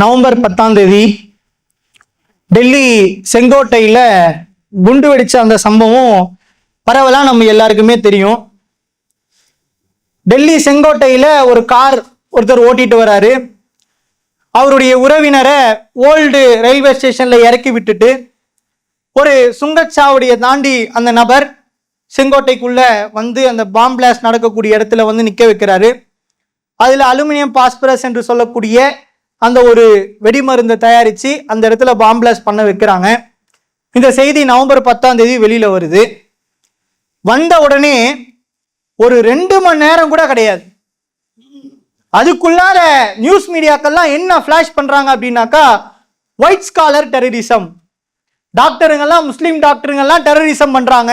November பத்தாம் தேதி டெல்லி செங்கோட்டையில் குண்டு வெடிச்ச அந்த சம்பவம் பரவலாக நம்ம எல்லாருக்குமே தெரியும். டெல்லி செங்கோட்டையில் ஒரு கார் ஒருத்தர் ஓட்டிட்டு வராரு. அவருடைய உறவினரை ஓல்டு ரயில்வே ஸ்டேஷனில் இறக்கி விட்டுட்டு ஒரு சுங்கச்சாவடியை தாண்டி அந்த நபர் செங்கோட்டைக்குள்ள வந்து அந்த பாம் பிளாஸ்ட் நடக்கக்கூடிய இடத்துல வந்து நிற்க வைக்கிறாரு. அதில் அலுமினியம் பாஸ்பரஸ் என்று சொல்லக்கூடிய அந்த ஒரு வெடி மருந்தை தயாரித்து அந்த இடத்துல பாம்பிளாஸ் பண்ண வைக்கிறாங்க. இந்த செய்தி நவம்பர் பத்தாம் தேதி வெளியில் வருது. வந்த உடனே ஒரு ரெண்டு மணி நேரம் கூட கிடையாது. அதுக்குள்ளார நியூஸ் மீடியாக்கள்லாம் என்ன ஃப்ளாஷ் பண்ணுறாங்க அப்படின்னாக்கா ஒயிட் ஸ்காலர் டெரரிசம் டாக்டருங்கெல்லாம் முஸ்லீம் டாக்டருங்கெல்லாம் டெரரிசம் பண்ணுறாங்க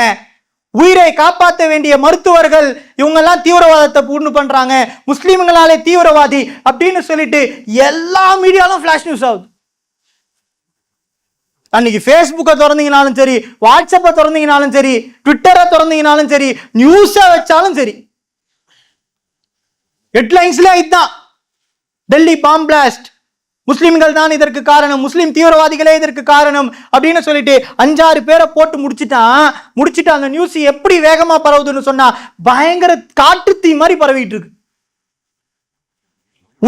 உயிரை காப்பாற்ற வேண்டிய மருத்துவர்கள் இவங்கெல்லாம் தீவிரவாதத்தை பூர்ணு பண்றாங்க. முஸ்லீம்களாலே தீவிரவாதி அப்படின்னு சொல்லிட்டு எல்லா மீடியாலும் ஃபிளாஷ் நியூஸ் ஆகுது. அன்னைக்கு ஃபேஸ்புக்கை திறந்தீங்கனாலும் சரி வாட்ஸ்அப்பை திறந்தீங்கனாலும் சரி ட்விட்டரை திறந்தீங்கனாலும் சரி நியூஸை வச்சாலும் சரி ஹெட்லைன்ஸ்லேயே இதுதான். டெல்லி பாம்பிளாஸ்ட் முஸ்லிம்கள் தான் இதற்கு காரணம். முஸ்லீம் தீவிரவாதிகளே இதற்கு காரணம் அப்படின்னு சொல்லிட்டு அஞ்சாறு பேரை போட்டு முடிச்சுட்டான் முடிச்சுட்டு அந்த நியூஸ் எப்படி வேகமா பரவுதுன்னு சொன்னா பயங்கர காற்று தீ மாதிரி பரவிட்டு இருக்கு.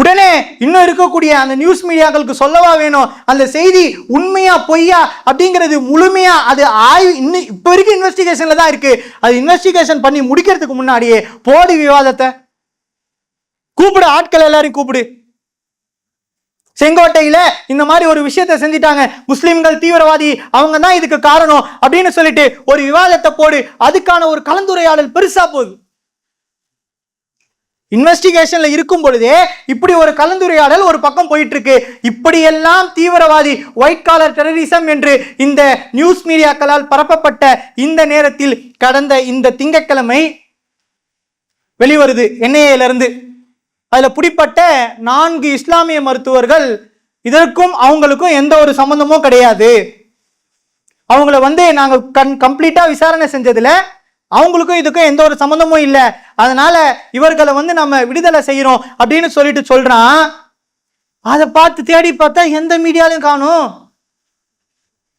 உடனே இன்னும் இருக்கக்கூடிய அந்த நியூஸ் மீடியாக்களுக்கு சொல்லவா வேணும்? அந்த செய்தி உண்மையா பொய்யா அப்படிங்கிறது முழுமையா அது ஆய்வு இன்னும் இப்போ வரைக்கும் இன்வெஸ்டிகேஷன்ல தான் இருக்கு. அது இன்வெஸ்டிகேஷன் பண்ணி முடிக்கிறதுக்கு முன்னாடியே போடு விவாதத்தை. கூப்பிடு ஆட்கள் எல்லாரையும் கூப்பிடு. செங்கோட்டையில இந்த மாதிரி ஒரு விஷயத்த செஞ்சிட்டாங்க. முஸ்லிம்கள் தீவிரவாதி அவங்க தான் இதுக்கு காரணம் அப்படின்னு சொல்லிட்டு ஒரு விவாதத்தை போடு. அதுக்கான ஒரு கலந்துரையாடல் பெருசா போகுது. இன்வெஸ்டிகேஷன்ல இருக்கும் பொழுதே இப்படி ஒரு கலந்துரையாடல் ஒரு பக்கம் போயிட்டு இருக்கு இப்படியெல்லாம் தீவிரவாதி ஒயிட் காலர் டெரரிசம் என்று இந்த நியூஸ் மீடியாக்களால் பரப்பப்பட்ட இந்த நேரத்தில் கடந்த இந்த திங்கட்கிழமை வெளிவருது. என்ஐஏல இருந்து அதில் பிடிப்பட்ட நான்கு இஸ்லாமிய மருத்துவர்கள் இதற்கும் அவங்களுக்கும் எந்த ஒரு சம்பந்தமும் கிடையாது. அவங்கள வந்து நாங்கள் கண் கம்ப்ளீட்டாக விசாரணை செஞ்சதில் அவங்களுக்கும் இதுக்கும் எந்த ஒரு சம்மந்தமும் இல்லை. அதனால இவர்களை வந்து நம்ம விடுதலை செய்கிறோம் அப்படின்னு சொல்லிட்டு சொல்கிறான் அதை பார்த்து தேடி பார்த்தா எந்த மீடியாலையும் காணும்.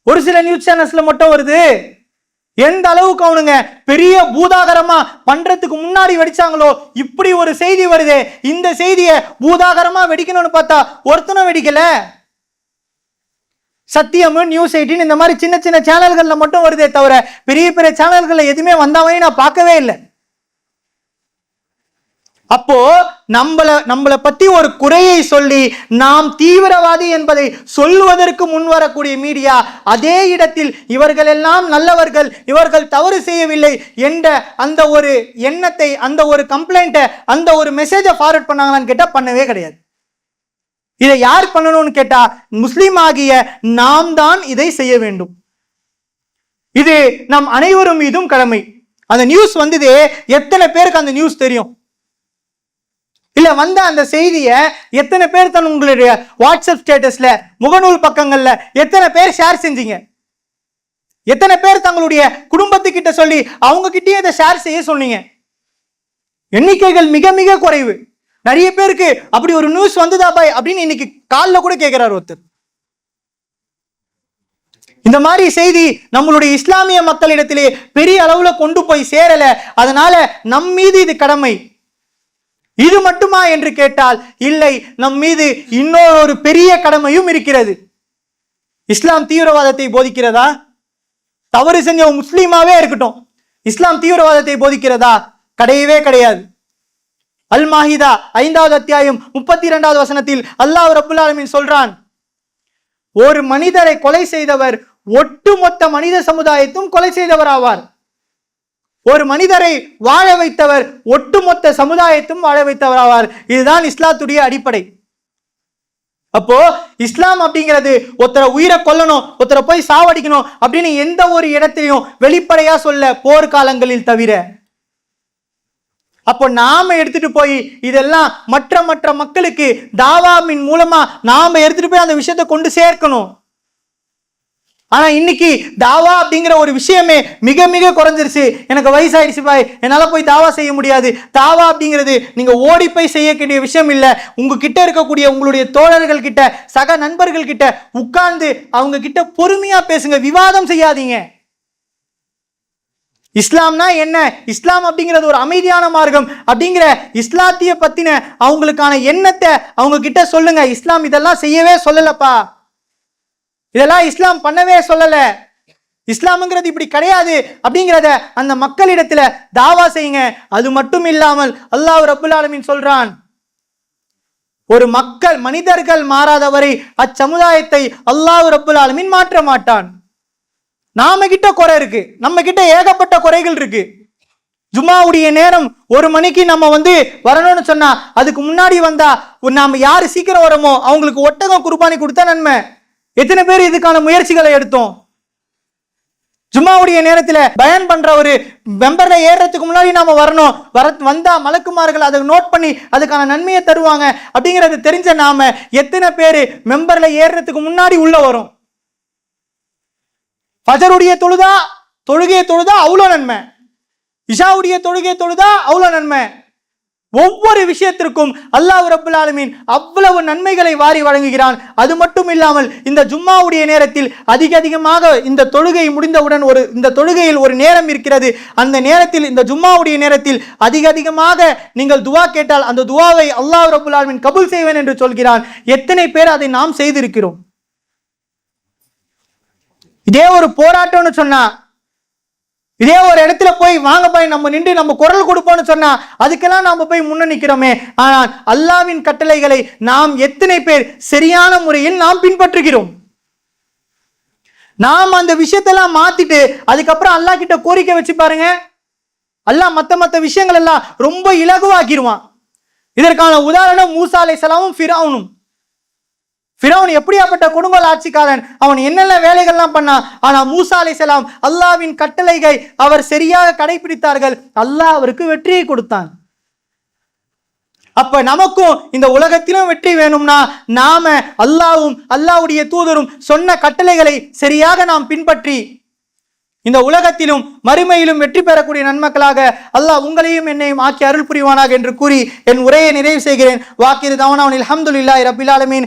ஒரு சில நியூஸ் சேனல்ஸில் மட்டும் வருது. எந்த அளவுக்கு அவனுங்க பெரிய பூதாகரமா பண்றதுக்கு முன்னாடி வெடிச்சாங்களோ இப்படி ஒரு செய்தி வருது. இந்த செய்தியை பூதாகரமா வெடிக்கணும்னு பார்த்தா ஒருத்தனும் வெடிக்கல. சத்தியம் நியூஸ் எயிட்டின் இந்த மாதிரி சின்ன சின்ன சேனல்களில் மட்டும் வருதே தவிர பெரிய பெரிய சேனல்களில் எதுவுமே வந்தாவே நான் பார்க்கவே இல்லை. அப்போ நம்மள நம்மளை பத்தி ஒரு குறையை சொல்லி நாம் தீவிரவாதி என்பதை சொல்வதற்கு முன் வரக்கூடிய மீடியா அதே இடத்தில் இவர்கள் எல்லாம் நல்லவர்கள் இவர்கள் தவறு செய்யவில்லை என்ற அந்த ஒரு எண்ணத்தை அந்த ஒரு கம்ப்ளைண்ட்டை அந்த ஒரு மெசேஜை ஃபார்வர்ட் பண்ணாங்களான்னு கேட்டால் பண்ணவே கிடையாது. இதை யார் பண்ணணும்னு கேட்டா முஸ்லீம் ஆகிய நாம் தான் இதை செய்ய வேண்டும். இது நம் அனைவரும் மீதும் கடமை. அந்த நியூஸ் வந்தது எத்தனை பேருக்கு அந்த நியூஸ் தெரியும்? இல்ல வந்த அந்த செய்தியை எத்தனை பேர் தன் உங்களுடைய வாட்ஸ்அப் ஸ்டேட்டஸ்ல முகநூல் பக்கங்கள்ல எத்தனை பேர் ஷேர் செஞ்சீங்க? எத்தனை பேர் தங்களுடைய குடும்பத்துக்கிட்ட சொல்லி அவங்க கிட்டயே இதை ஷேர் செய்ய சொன்னீங்க? எண்ணிக்கைகள் மிக மிக குறைவு. நிறைய பேருக்கு அப்படி ஒரு நியூஸ் வந்ததா பாய் அப்படின்னு இன்னைக்கு காலில் கூட கேட்கிறார் ஒருத்தர். இந்த மாதிரி செய்தி நம்மளுடைய இஸ்லாமிய மக்களிடத்திலே பெரிய அளவுல கொண்டு போய் சேரல. அதனால நம் மீது இது கடமை. இது மட்டுமா என்று கேட்டால் இல்லை நம் மீது இன்னொரு பெரிய கடமையும் இருக்கிறது. இஸ்லாம் தீவிரவாதத்தை போதிக்கிறதா? தவறு செஞ்ச முஸ்லீமாவே இருக்கட்டும். இஸ்லாம் தீவிரவாதத்தை போதிக்கிறதா? கிடையவே கிடையாது. அல் மாஹிதா ஐந்தாவது அத்தியாயம் முப்பத்தி இரண்டாவது வசனத்தில் அல்லாஹ் ரபுல் ஆலமின் சொல்றான் ஒரு மனிதரை கொலை செய்தவர் ஒட்டுமொத்த மனித சமுதாயத்தும் கொலை செய்தவர் ஆவார் ஒரு மனிதரை வாழ வைத்தவர் ஒட்டுமொத்த சமுதாயத்தும் வாழ வைத்தவர் ஆவார். இதுதான் இஸ்லாத்துடைய அடிப்படை. அப்போ இஸ்லாம் அப்படிங்கிறது ஒருத்தரை உயிரை கொல்லணும் ஒருத்தரை போய் சாவடிக்கணும் அப்படின்னு எந்த ஒரு இடத்திலையும் வெளிப்படையா சொல்ல போர்க்காலங்களில் தவிர. அப்போ நாம எடுத்துட்டு போய் இதெல்லாம் மற்ற மற்ற மக்களுக்கு தாவாமின் மூலமா நாம எடுத்துட்டு போய் அந்த விஷயத்தை கொண்டு சேர்க்கணும். ஆனால் இன்னைக்கு தாவா அப்படிங்கிற ஒரு விஷயமே மிக மிக குறைஞ்சிருச்சு. எனக்கு வயசாயிடுச்சு பாய். என்னால் போய் தாவா செய்ய முடியாது. தாவா அப்படிங்கிறது நீங்கள் ஓடி போய் செய்யக்கூடிய விஷயம் இல்லை. உங்ககிட்ட இருக்கக்கூடிய உங்களுடைய தோழர்கள் கிட்ட சக நண்பர்கள் கிட்ட உட்கார்ந்து அவங்க கிட்ட பொறுமையாக பேசுங்க. விவாதம் செய்யாதீங்க. இஸ்லாம்னா என்ன? இஸ்லாம் அப்படிங்கிறது ஒரு அமைதியான மார்க்கம். அப்படிங்கிற இஸ்லாத்திய பத்தின அவங்களுக்கான எண்ணத்தை அவங்க கிட்ட சொல்லுங்க. இஸ்லாம் இதெல்லாம் செய்யவே சொல்லலப்பா. இதெல்லாம் இஸ்லாம் பண்ணவே சொல்லல. இஸ்லாம்ங்கிறது இப்படி கிடையாது அப்படிங்கிறத அந்த மக்களிடத்துல தாவா செய்யுங்க. அது மட்டும் இல்லாமல் அல்லாஹ் ரபுல் ஆலமின் சொல்றான் ஒரு மக்கள் மனிதர்கள் மாறாதவரை அச்சமுதாயத்தை அல்லாஹ் ரபுல் ஆலமின் மாற்ற மாட்டான். நாம கிட்ட குறை இருக்கு. நம்ம கிட்ட ஏகப்பட்ட குறைகள் இருக்கு. ஜுமாவுடைய நேரம் ஒரு மணிக்கு நம்ம வந்து வரணும்னு சொன்னா அதுக்கு முன்னாடி வந்தா நாம யாரு சீக்கிரம் வரமோ அவங்களுக்கு ஒட்டகம் குர்பானி கொடுத்தா நன்மை. எத்தனை பேர் இதுக்கான முயற்சிகளை எடுத்தோம்? ஜும்மாவுடைய நேரத்தில் பயன் பண்ற ஒரு மெம்பர்ல ஏறுறதுக்கு முன்னாடி நாம வரணும். வர வந்தா மலக்குமார்கள் அதை நோட் பண்ணி அதுக்கான நன்மையை தருவாங்க. அப்படிங்கறது தெரிஞ்ச நாம எத்தனை பேர் மெம்பர்ல ஏறுறதுக்கு முன்னாடி உள்ள வரும். ஃபஜருடைய தொழுதா? தொழுகையை தொழுதா? அவ்வளோ நன்மை. இஷாவுடைய தொழுகையை தொழுதா? அவ்வளோ நன்மை. ஒவ்வொரு விஷயத்திற்கும் அல்லாஹ் ரபுல் ஆலமீன் அவ்வளவு நன்மைகளை வாரி வழங்குகிறான். அது மட்டும் இல்லாமல் இந்த ஜும்மாவுடைய நேரத்தில் அதிக அதிகமாக இந்த தொழுகை முடிந்தவுடன் ஒரு இந்த தொழுகையில் ஒரு நேரம் இருக்கிறது. அந்த நேரத்தில் இந்த ஜும்மாவுடைய நேரத்தில் அதிக அதிகமாக நீங்கள் துவா கேட்டால் அந்த துவாவை அல்லாஹ் ரபுல் ஆலமின் கபுல் செய்வேன் என்று சொல்கிறான். எத்தனை பேர் அதை நாம் செய்திருக்கிறோம்? இதே ஒரு போராட்டம்னு சொன்னா இதே ஒரு இடத்துல போய் வாங்க போய் நம்ம நின்று நம்ம குரல் கொடுப்போம்னு சொன்னா அதுக்கெல்லாம் நாம போய் முன்ன நிக்கிறோமே ஆனால் அல்லாவின் கட்டளைகளை நாம் எத்தனை பேர் சரியான முறையில் நாம் பின்பற்றுகிறோம்? நாம் அந்த விஷயத்தெல்லாம் மாத்திட்டு அதுக்கப்புறம் அல்லாஹ் கிட்ட கோரிக்கை வச்சு பாருங்க. அல்லாஹ் மத்த மத்த விஷயங்கள் எல்லாம் ரொம்ப இலகுவாக்கிடுவான். இதற்கான உதாரணம் மூசா அலைஹிஸ்ஸலாமும் ஃபிரௌனும். ஃபிரௌன் எப்படியாப்பட்ட கொடுங்கோல் ஆட்சிக்காரன்? அவன் என்னென்ன வேலைகள்லாம் பண்ணான் ஆனால் மூசா செலாம் அல்லாவின் கட்டளைகளை அவர் சரியாக கடைபிடித்தார்கள். அல்லாஹ் அவருக்கு வெற்றியை கொடுத்தான். அப்ப நமக்கும் இந்த உலகத்திலும் வெற்றி வேணும்னா நாம அல்லாவும் அல்லாவுடைய தூதரும் சொன்ன கட்டளைகளை சரியாக நாம் பின்பற்றி இந்த உலகத்திலும் மறுமையிலும் வெற்றி பெறக்கூடிய நன்மக்களாக அல்லாஹ் உங்களையும் என்னையும் ஆக்கி அருள் புரிவானாக என்று கூறி என் உரையை நிறைவு செய்கிறேன். வாக்கிரு தவனாவனில் அஹமதுல்லாஹி ரபிலாலமீன்